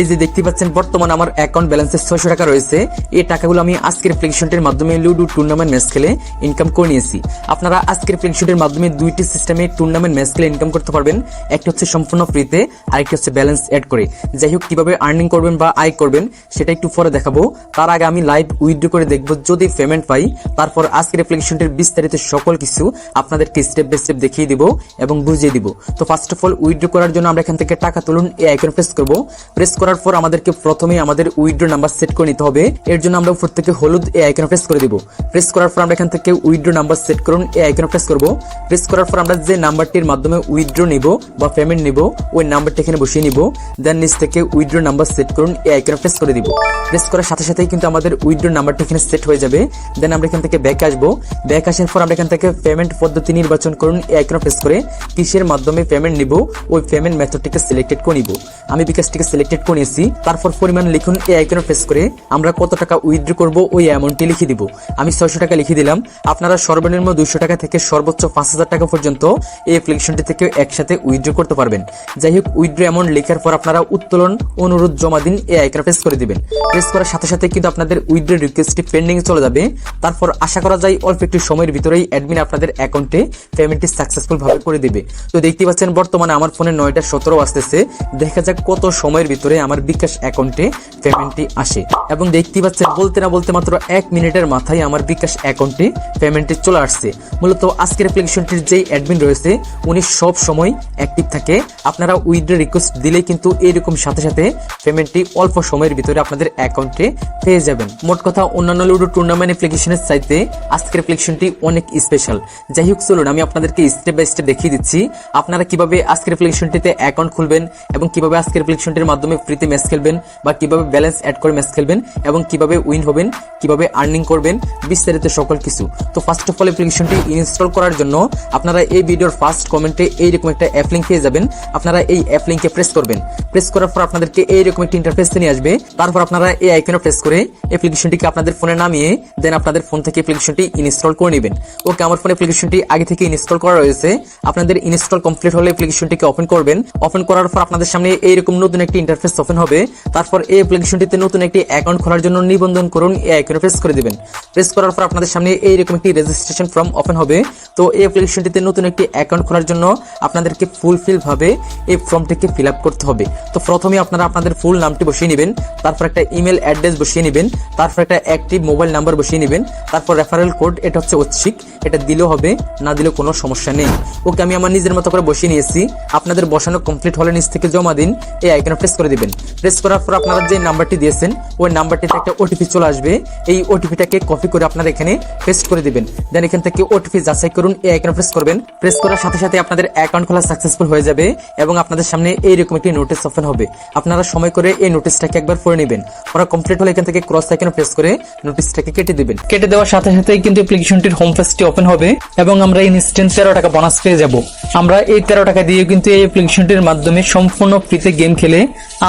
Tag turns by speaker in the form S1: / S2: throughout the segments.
S1: এই যে দেখতে পাচ্ছেন, বর্তমান আমার অ্যাকাউন্ট ব্যালেন্সে ছয়শো টাকা রয়েছে। এই টাকাগুলো আমি আজকের প্লেকশনটির মাধ্যমে লুডু টুর্নামেন্ট ম্যাচ খেলে ইনকাম করে নিয়েছি। আপনারা আজকের প্লেকশনটির মাধ্যমে দুইটি সিস্টেমে টুর্নামেন্ট ম্যাচ খেলে ইনকাম করতে পারবেন। একটি হচ্ছে সম্পূর্ণ ফ্রিতে আরেকটি হচ্ছে ব্যালেন্স অ্যাড করে। যাই হোক, কীভাবে আর্নিং করবেন বা আয় করবেন, সেটা একটু পরে দেখাবো। তার আগে আমি লাইভ উইথড্র করে দেখব, যদি পেমেন্ট পাই, তারপর আজকের প্লেকশনটির বিস্তারিত সকল কিছু আপনাদেরকে স্টেপ বাই স্টেপ দেখিয়ে দিব এবং বুঝিয়ে দিব। তো ফার্স্ট অফ অল উইথড্রো করার জন্য আমরা এখান থেকে টাকা তুলুন, এই আইকন প্রেস করব। প্রেস করার পর আমাদেরকে প্রথমে আমাদের উইথড্র নাম্বার সেট করে নিতে হবে। এর জন্য আমরা উপর থেকে হলুদ এই আইকন প্রেস করে দিব। প্রেস করার পর আমরা এখান থেকে উইথড্র নাম্বার সেট করুন এই আইকন প্রেস করব। প্রেস করার পর আমরা যে নাম্বারটির মাধ্যমে উইথড্র নিব বা পেমেন্ট নিব, ওই নাম্বারটি এখানে বসিয়ে নিব। দেন নিচ থেকে উইথড্র নাম্বার সেট করুন এই আইকন প্রেস করে দিব। প্রেস করার সাথে সাথেই কিন্তু আমাদের উইথড্র নাম্বারটি এখানে সেট হয়ে যাবে। দেন আমরা এখান থেকে ব্যাক আসব। ব্যাক আসার পর আমরা এখান থেকে পেমেন্ট পদ্ধতি নির্বাচন করুন এই আইকন প্রেস করে। কিসের মাধ্যমে পেমেন্ট নিব, ওই পেমেন্ট মেথডটিকে সিলেক্টেড করে নিব। আমি বিকাশটিকে সিলেক্টেড নিয়েছি তারপর পরিমাণ লিখুন এই আইকনে প্রেস করে আমরা কত টাকা উইথড্র করব ওই অ্যামাউন্টটি লিখে দিব। আমি ছয়শো টাকা লিখে দিলাম। আপনারা সর্বনিম্ন দুইশো টাকা থেকে সর্বোচ্চ পাঁচ হাজার টাকা পর্যন্ত এই অ্যাপ্লিকেশনটি থেকে একসাথে উইথড্র করতে পারবেন। যাই হোক উইথড্র অ্যামাউন্ট লেখার পর আপনারা উত্তোলন অনুরোধ জমা দিন এই আইকনে প্রেস করে দিবেন। প্রেস করার সাথে সাথে কিন্তু আপনাদের উইথড্র রিকোয়েস্টটি পেন্ডিং চলে যাবে। তারপর আশা করা যায় অল্প একটু সময়ের ভিতরেই অ্যাডমিন আপনাদের অ্যাকাউন্টে পেমেন্টটি সাকসেসফুল ভাবে করে দিবে। তো দেখতে পাচ্ছেন, বর্তমানে আমার ফোনে নয়টা সতেরো আসতেছে দেখা যাক কত সময়ের ভিতরে আমার বিকাশ অ্যাকাউন্টে পেমেন্টটি আসে এবং দেখতে পাচ্ছেন, বলতে না বলতে মাত্র এক মিনিটের মাথায় আমার বিকাশ অ্যাকাউন্টে পেমেন্টটি চলে আসছে। মূলত আজকের অ্যাপ্লিকেশনটির যেই অ্যাডমিন রয়েছে, উনি সব সময় অ্যাক্টিভ থাকে। আপনারা উইথড্র রিকোয়েস্ট দিলেই কিন্তু এইরকম সাথে সাথে পেমেন্টটি অল্প সময়ের ভিতরে আপনাদের অ্যাকাউন্টে পেয়ে যাবেন। মোট কথা, অন্যান্য লুডো টুর্নামেন্ট অ্যাপ্লিকেশনের চাইতে আজকের অ্যাপ্লিকেশনটি অনেক স্পেশাল যাই হোক, চলুন, আমি আপনাদেরকে স্টেপ বাই স্টেপ দেখিয়ে দিচ্ছি। আপনারা কীভাবে আজকের অ্যাপ্লিকেশনটিতে অ্যাকাউন্ট খুলবেন এবং কীভাবে আজকের অ্যাপ্লিকেশনটির মাধ্যমে ফ্রিতে ম্যাচ খেলবেন বা কীভাবে ব্যালেন্স অ্যাড করে ম্যাচ খেলবেন এবং কীভাবে উইন হবেন, কীভাবে আর্নিং করবেন, বিস্তারিত সকল কিছু। তো ফার্স্ট অফ অল অ্যাপ্লিকেশনটি ইনস্টল করার জন্য আপনারা এই ভিডিওর ফার্স্ট কমেন্টে এইরকম একটা অ্যাপ লিঙ্ক পেয়ে যাবেন। আপনারা এই অ্যাপ লিঙ্কে প্রেস করবেন। প্রেস করার পর আপনাদেরকে এইরকম একটি ইন্টারফেস নিয়ে আসবে। তারপর আপনারা এই আইকনে প্রেস করে অ্যাপ্লিকেশনটিকে আপনাদের ফোনে নামিয়ে দেন আপনাদের ফোন থেকে অ্যাপ্লিকেশনটি ইনস্টল করে নেবেন। ওকে, আমার ফোনে অ্যাপ্লিকেশনটি আগে থেকে ইনস্টল করা রয়েছে। আপনাদের ইনস্টল কমপ্লিট হলে অ্যাপ্লিকেশনটিকে ওপেন করবেন। ওপেন করার পর আপনাদের সামনে এইরকম নতুন একটি ইন্টারফেস ওপেন হবে, তারপর এই অ্যাপ্লিকেশনটিতে নতুন একটি অ্যাকাউন্ট খোলার জন্য নিবন্ধন করুন, এই আইকনে প্রেস করে দিবেন। প্রেস করার পর আপনাদের সামনে এইরকম একটি রেজিস্ট্রেশন ফর্ম ওপেন হবে। তো এই অ্যাপ্লিকেশনটিতে নতুন একটি অ্যাকাউন্ট খোলার জন্য আপনাদেরকে ফুলফিল ভাবে এই ফর্মটিকে ফিল করতে হবে। তো প্রথমে আপনারা আপনাদের ফুল নামটি বসিয়ে নেবেন, তারপর একটা ইমেল অ্যাড্রেস বসিয়ে নেবেন, তারপর একটা অ্যাক্টিভ মোবাইল নাম্বার বসিয়ে নেবেন, তারপর রেফারেল কোড এটা হচ্ছে ঐচ্ছিক, এটা দিলেও হবে, না দিলেও কোনো সমস্যা নেই। ওকে, আমি আমার নিজের মতো করে বসিয়ে নিয়েছি। আপনাদের বসানো কমপ্লিট হলে নিচ থেকে জমা দিন, এই আইকনে প্রেস করে দিবেন। প্রেস করার পর আপনারা যে নাম্বারটি দিয়েছেন, ওই নাম্বারটিতে একটা ওটিপি চলে আসবে। এই ওটিপিটাকে কপি করে আপনারা এখানে পেস্ট করে দিবেন। দেন এখান থেকে ওটিপি যাচাই করুন, এই আইকনে প্রেস করবেন। প্রেস করার সাথে সাথে আপনাদের অ্যাকাউন্ট খোলা সাকসেসফুল হয়ে যাবে এবং আপনাদের সামনে এইরকম একটি নোটিস ওপেন হবে। আপনারা সময় করে এই নোটিসটাকে একবার পড়ে নেবেন। ওরা কমপ্লিট হলে এখান থেকে ক্রস আইকনে প্রেস করে নোটিসটাকে কেটে দিবেন। কেটে দেওয়ার সাথে সাথেই কিন্তু অ্যাপ্লিকেশনটির হোম পেজটি ওপেন হবে এবং আমরা ইনস্ট্যান্ট তেরো টাকা বোনাস পেয়ে যাব। আমরা এই তেরো টাকা দিয়ে কিন্তু এই অ্যাপ্লিকেশনটির মাধ্যমে সম্পূর্ণ ফ্রিতে গেম খেলে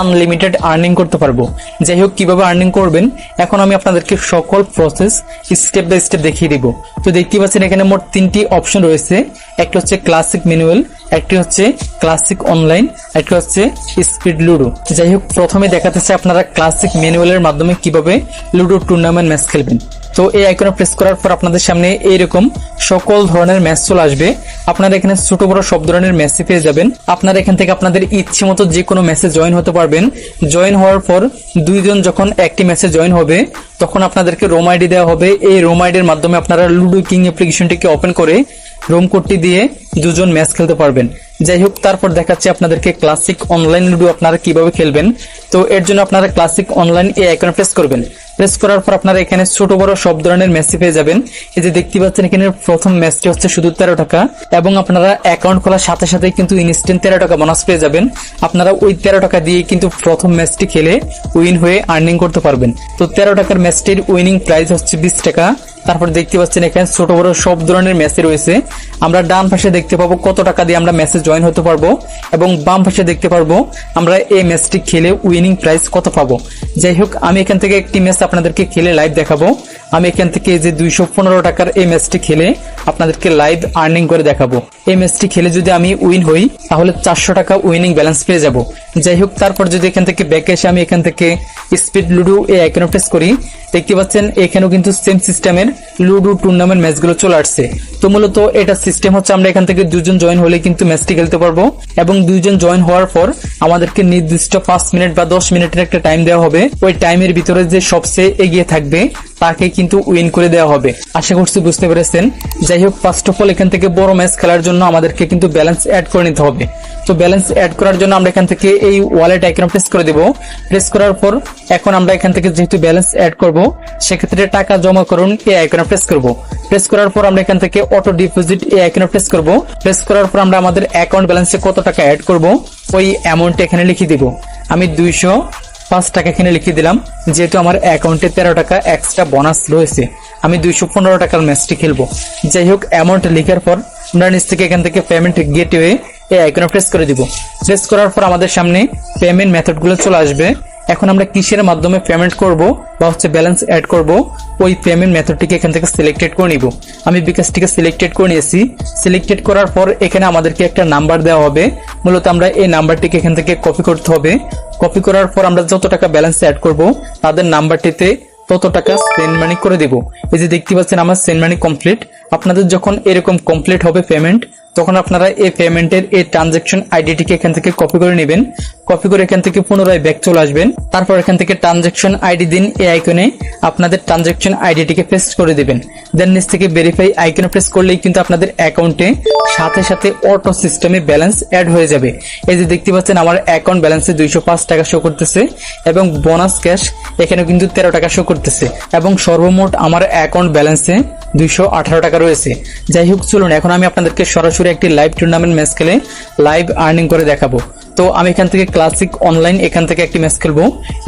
S1: আনলিমিটেড আর্নিং করতে পারব। যাই হোক কীভাবে আর্নিং করবেন? এখন আমি আপনাদেরকে সকল প্রসেস স্টেপ বাই স্টেপ দেখিয়ে দিব। তো দেখতে পাচ্ছেন, এখানে মোট তিনটি অপশন রয়েছে। একটা হচ্ছে ক্লাসিক ম্যানুয়াল একটি হচ্ছে ক্লাসিক অনলাইন একটি হচ্ছে স্পিড লুডো যাই হোক প্রথমে দেখাতেছে আপনারা ক্লাসিক ম্যানুয়ালের মাধ্যমে কীভাবে লুডো টুর্নামেন্ট ম্যাচ খেলবেন। তো এই আইকনে প্রেস করার পর আপনাদের সামনে এইরকম সকল ধরনের ম্যাচ চলে আসবে। আপনারা এখানে ছোট বড় সব ধরনের ম্যাচে পেয়ে যাবেন। আপনারা এখান থেকে আপনাদের ইচ্ছে মতো যে কোনো ম্যাচে জয়েন হতে পারবেন। জয়েন হওয়ার পর দুইজন যখন একটি ম্যাচে জয়েন হবে, তখন আপনাদেরকে রোম আইডি দেওয়া হবে। এই রোম আইডির মাধ্যমে আপনারা লুডো কিং অ্যাপ্লিকেশনটিকে ওপেন করে রোম কোডটি দিয়ে দুজন ম্যাচ খেলতে পারবেন। যাই হোক, তারপর দেখাচ্ছি আপনাদেরকে ক্লাসিক অনলাইন লুডো আপনারা কীভাবে খেলবেন। তো এর জন্য আপনারা ক্লাসিক অনলাইন এই আইকনে প্রেস করবেন। প্রেস করার পর আপনারা এখানে ছোট বড় সব ধরনের মেসি পেয়ে যাবেন। এই যে দেখতে পাচ্ছেন এখানে প্রথম ম্যাচটি হচ্ছে শুধু তেরো টাকা এবং আপনারা অ্যাকাউন্ট খোলার সাথে সাথে কিন্তু ইনস্ট্যান্ট তেরো টাকা বোনাস পেয়ে যাবেন। আপনারা ওই তেরো টাকা দিয়ে কিন্তু প্রথম ম্যাচটি খেলে উইন হয়ে আর্নিং করতে পারবেন। তো তেরো টাকার ম্যাচটির উইনিং প্রাইস হচ্ছে বিশ টাকা।
S2: তারপর দেখতে পাচ্ছেন এখানে ছোট বড় সব ধরনের মেসে রয়েছে। আমরা ডান পাশে দেখতে পাবো কত টাকা দিয়ে আমরা মেসে জয়েন হতে পারব এবং বাম পাশে দেখতে পারব আমরা এই ম্যাচটি খেলে উইনিং প্রাইস কত পাবো। যাই হোক, আমি এখান থেকে একটি ম্যাচ আপনাদেরকে খেলে লাইভ দেখাবো। আমি এখান থেকে যে দুইশো পনেরো টাকার এই ম্যাচটি খেলে আপনাদেরকে লাইভ আর্নিং করে দেখাবো। এই ম্যাচটি খেলে যদি আমি উইন হই, তাহলে চারশো টাকা উইনিং ব্যালেন্স পেয়ে যাব। যাই হোক, তারপর যদি এখান থেকে ব্যাকে এসে আমি এখান থেকে স্পিড লুডো এই আইকনে প্রেস করি, দেখতে পাচ্ছেন এখানেও কিন্তু সেম সিস্টেমের লুডো টুর্নামেন্ট ম্যাচগুলো চলে আসছে। তো মূলত এটা সিস্টেম হচ্ছে আমরা এখান থেকে দুজন জয়েন হলে কিন্তু ম্যাচটি খেলতে পারব। এবং দুইজন জয়েন হওয়ার পর আমাদেরকে নির্দিষ্ট পাঁচ মিনিট বা দশ মিনিটের একটা টাইম দেওয়া হবে। ওই টাইমের ভিতরে যে সবচেয়ে এগিয়ে থাকবে, তাকে কিন্তু উইন করে দেওয়া হবে। আশা করছি বুঝতে পেরেছেন? যাই হোক ফার্স্ট অফ অল এখান থেকে বড় ম্যাচ খেলার জন্য আমাদেরকে কিন্তু ব্যালেন্স অ্যাড করে নিতে হবে। তো ব্যালেন্স অ্যাড করার জন্য আমরা এখান থেকে এই ওয়ালেট আইকন প্রেস করে দেব। প্রেস করার পর এখন আমরা এখান থেকে যেহেতু ব্যালেন্স অ্যাড করব, সেক্ষেত্রে টাকা জমা করুন, এই আইকনে প্রেস করব। প্রেস করার পর আমরা এখান থেকে অটো ডিপোজিট এই আইকনে প্রেস করব। প্রেস করার পর আমরা আমাদের অ্যাকাউন্ট ব্যালেন্সে কত টাকা অ্যাড করব, ওই অ্যামাউন্ট এখানে লিখে দিব। আমি দুইশো পাঁচ টাকা এখানে লিখে দিলাম, যেহেতু আমার অ্যাকাউন্টে তেরো টাকা এক্সট্রা বোনাস রয়েছে। আমি দুইশো পনেরো টাকার ম্যাচটি খেলব। যাই হোক অ্যামাউন্ট লেখার পর আমরা নিচ থেকে এখান থেকে পেমেন্ট গেটওয়ে এই আইকনে প্রেস করে দিব। প্রেস করার পর আমাদের সামনে পেমেন্ট মেথডগুলো চলে আসবে। এখন আমরা কিসের মাধ্যমে পেমেন্ট করব বা হচ্ছে ব্যালেন্স অ্যাড করব, ওই পেমেন্ট মেথডটিকে এখান থেকে সিলেক্টেড করে নিব। আমি বিকাশটিকে সিলেক্টেড করে নিয়েছি। সিলেক্টেড করার পর এখানে আমাদেরকে একটা নাম্বার দেওয়া হবে। মূলত আমরা এই নাম্বারটিকে এখান থেকে কপি করতে হবে। কপি করার পর আমরা যত টাকা ব্যালেন্স অ্যাড করব, তাদের নাম্বারটিতে তত টাকা সেন্ড মানি করে দেব। এই যে দেখতে পাচ্ছেন আমার সেন্ড মানি কমপ্লিট আপনাদের যখন এরকম কমপ্লিট হবে পেমেন্ট তখন আপনারা এই পেমেন্টের এই ট্রানজেকশন আইডিটিকে এখান থেকে কপি করে নেবেন। কপি করে এখান থেকে পুনরায় ব্যাক চলে আসবেন। তারপর এখান থেকে ট্রানজেকশন আইডি দিন এই আইকনে আপনাদের ট্রানজেকশন আইডিটিকে পেস্ট করে দিবেন। দেন নিচ থেকে ভেরিফাই আইকনে প্রেস করলেই কিন্তু আপনাদের অ্যাকাউন্টে সাথে সাথে অটো সিস্টেমে ব্যালেন্স অ্যাড হয়ে যাবে। এই যে দেখতে পাচ্ছেন আমার অ্যাকাউন্ট ব্যালেন্সে দুইশো পাঁচ টাকা শো করতেছে এবং বোনাস ক্যাশ এখানে কিন্তু তেরো টাকা শো করতেছে এবং সর্বমোট আমার অ্যাকাউন্ট ব্যালেন্সে দুইশো আঠারো টাকা রয়েছে। যাই হোক, চলুন, এখন আমি আপনাদেরকে সরাসরি একটি লাইভ টুর্নামেন্ট ম্যাচ খেলে লাইভ আর্নিং করে দেখাবো। তো আমি এখান থেকে ক্লাসিক অনলাইন এখান থেকে একটি ম্যাচ খেলব।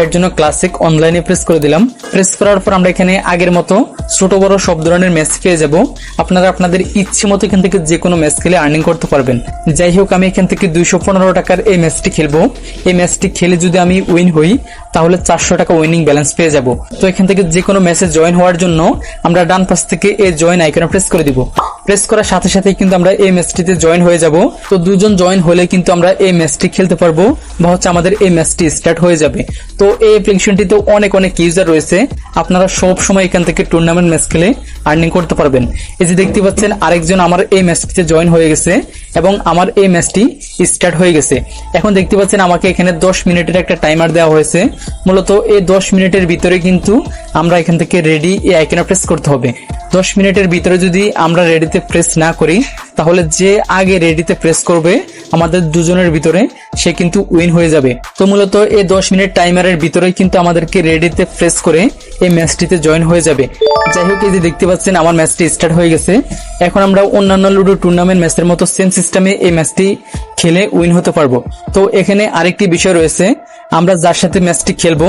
S2: এর জন্য ক্লাসিক অনলাইনে প্রেস করে দিলাম। প্রেস করার পর আমরা এখানে আগের মতো ছোট, বড় সব ধরনের ম্যাচ পেয়ে যাব। আপনারা আপনাদের ইচ্ছে মতো এখান থেকে যে কোনো ম্যাচ খেলে আর্নিং করতে পারবেন। যাই হোক, আমি এখান থেকে দুইশো পনেরো টাকার এই ম্যাচটি খেলব। এই ম্যাচটি খেলে যদি আমি উইন হই, তাহলে চারশো টাকা উইনিং ব্যালেন্স পেয়ে যাব। তো এখান থেকে যে কোনো ম্যাচে জয়েন হওয়ার জন্য আমরা ডান পাশ থেকে এই জয়েন আইকনে প্রেস করে দিব। প্রেস করার সাথে সাথে কিন্তু আমরা এই ম্যাচটিতে জয়েন হয়ে যাব। তো দুজন জয়েন হলে কিন্তু আমরা এই ম্যাচটি খেলতে পারব বা হচ্ছে আমাদের এই ম্যাচটি স্টার্ট হয়ে যাবে। তো এই অ্যাপ্লিকেশনটিতে অনেক অনেক ইউজার রয়েছে। আপনারা সব সময় এখান থেকে টুর্নামেন্ট ম্যাচ খেলে আর্নিং করতে পারবেন। এই যে দেখতে পাচ্ছেন, আরেকজন আমার এই ম্যাচটিতে জয়েন হয়ে গেছে এবং আমার এই ম্যাচটি স্টার্ট হয়ে গেছে। এখন দেখতে পাচ্ছেন, আমাকে এখানে দশ মিনিটের একটা টাইমার দেওয়া হয়েছে। মূলত এই দশ মিনিটের ভিতরে কিন্তু আমরা এখান থেকে রেডি এই আইকনে প্রেস করতে হবে। দশ মিনিটের ভিতরে যদি আমরা রেডিতে প্রেস না করি, তাহলে যে আগে রেডিতে প্রেস করবে, আমাদের দুজনের ভিতরে সে কিন্তু উইন হয়ে যাবে। তো মূলত এই দশ মিনিট টাইমারের ভিতরে কিন্তু আমাদেরকে রেডিতে প্রেস করে এই ম্যাচটিতে জয়েন হয়ে যাবে। যাই হোক, এই যে দেখতে পাচ্ছেন, আমার ম্যাচটি স্টার্ট হয়ে গেছে। এখন আমরা অন্যান্য লুডো টুর্নামেন্ট ম্যাচের মতো সেম সিস্টেমে এই ম্যাচটি খেলে উইন হতে পারব। তো এখানে আরেকটি বিষয় রয়েছে আমরা যার সাথে ম্যাচটি খেলব,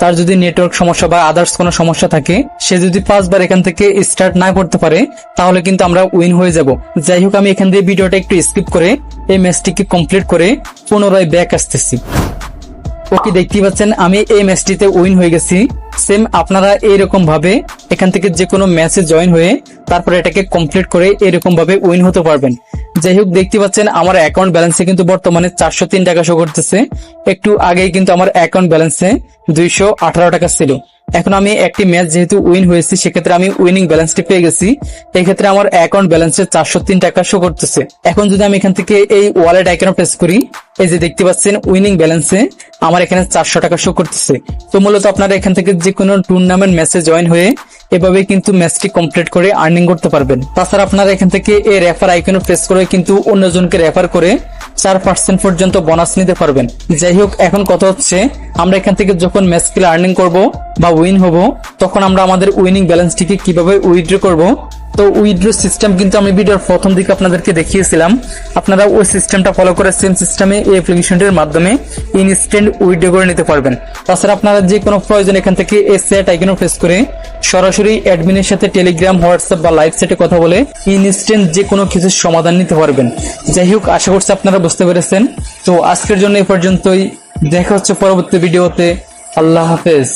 S2: তার যদি নেটওয়ার্ক সমস্যা বা আদার্স কোনো সমস্যা থাকে, সে যদি পাঁচবার এখান থেকে স্টার্ট না করতে পারে, তাহলে কিন্তু আমরা উইন হয়ে যাব। যাই হোক, আমি এখান দিয়ে ভিডিওটা একটু স্কিপ করে এই ম্যাচটিকে কমপ্লিট করে পুনরায় ব্যাক আসতেছি। ওকে দেখতে পাচ্ছেন, আমি এই ম্যাচটিতে উইন হয়ে গেছি। সেম আপনারা এইরকম ভাবে এখান থেকে যে কোনো ম্যাচে জয়েন হয়ে তারপরে এটাকে কমপ্লিট করে এরকম ভাবে উইন হতে পারবেন। যাই হোক দেখতে পাচ্ছেন আমার অ্যাকাউন্ট ব্যালেন্সে কিন্তু বর্তমানে চারশো তিন টাকা শো করতেছে। একটু আগেই কিন্তু আমার অ্যাকাউন্ট ব্যালেন্সে দুইশো আঠারো টাকা ছিল। এখন আমি একটি ম্যাচ যেহেতু উইন হয়েছি, সেক্ষেত্রে আমি উইনিং ব্যালেন্সটি পেয়ে গেছি। এক্ষেত্রে আমার অ্যাকাউন্ট ব্যালেন্সে চারশো তিন টাকা শো করতেছে। এখন যদি আমি এখান থেকে এই ওয়ালেট আইকনে প্রেস করি, এই যে দেখতে পাচ্ছেন উইনিং ব্যালেন্সে আমার এখানে চারশো টাকা শো করতেছে। তো মূলত আপনারা এখান থেকে যে কোনো টুর্নামেন্ট ম্যাচে জয়েন হয়ে এভাবে কিন্তু ম্যাচটি কমপ্লিট করে আর্নিং করতে পারবেন। তাছাড়া আপনারা এখান থেকে এই রেফার আইকনে প্রেস করে কিন্তু অন্যজনকে রেফার করে চার পার্সেন্ট পর্যন্ত বোনাস নিতে পারবেন। যাই হোক এখন কথা হচ্ছে, আমরা এখান থেকে যখন ম্যাচ খেলে আর্নিং করব বা উইন হব, তখন আমরা আমাদের উইনিং ব্যালেন্সটিকে কীভাবে উইথড্র করব তো উইথড্র সিস্টেম কিন্তু আমি ভিডিওর প্রথম দিকে আপনাদেরকে দেখিয়েছিলাম। আপনারা ওই সিস্টেমটা ফলো করে সেম সিস্টেমে এই অ্যাপ্লিকেশনটির মাধ্যমে ইনস্ট্যান্ট উইথড্র করে নিতে পারবেন। তাছাড়া আপনারা যে কোনো প্রয়োজন এখান থেকে এই সেট আইকনে প্রেস করে সরাসরি অ্যাডমিনের সাথে টেলিগ্রাম হোয়াটসঅ্যাপ বা লাইভ সেটে কথা বলে ইনস্ট্যান্ট যে কোনো কিছুর সমাধান নিতে পারবেন। যাই হোক, আশা করছি আপনারা বুঝতে পেরেছেন। তো আজকের জন্য এই পর্যন্তই। দেখা হচ্ছে পরবর্তী ভিডিওতে। আল্লাহ হাফেজ।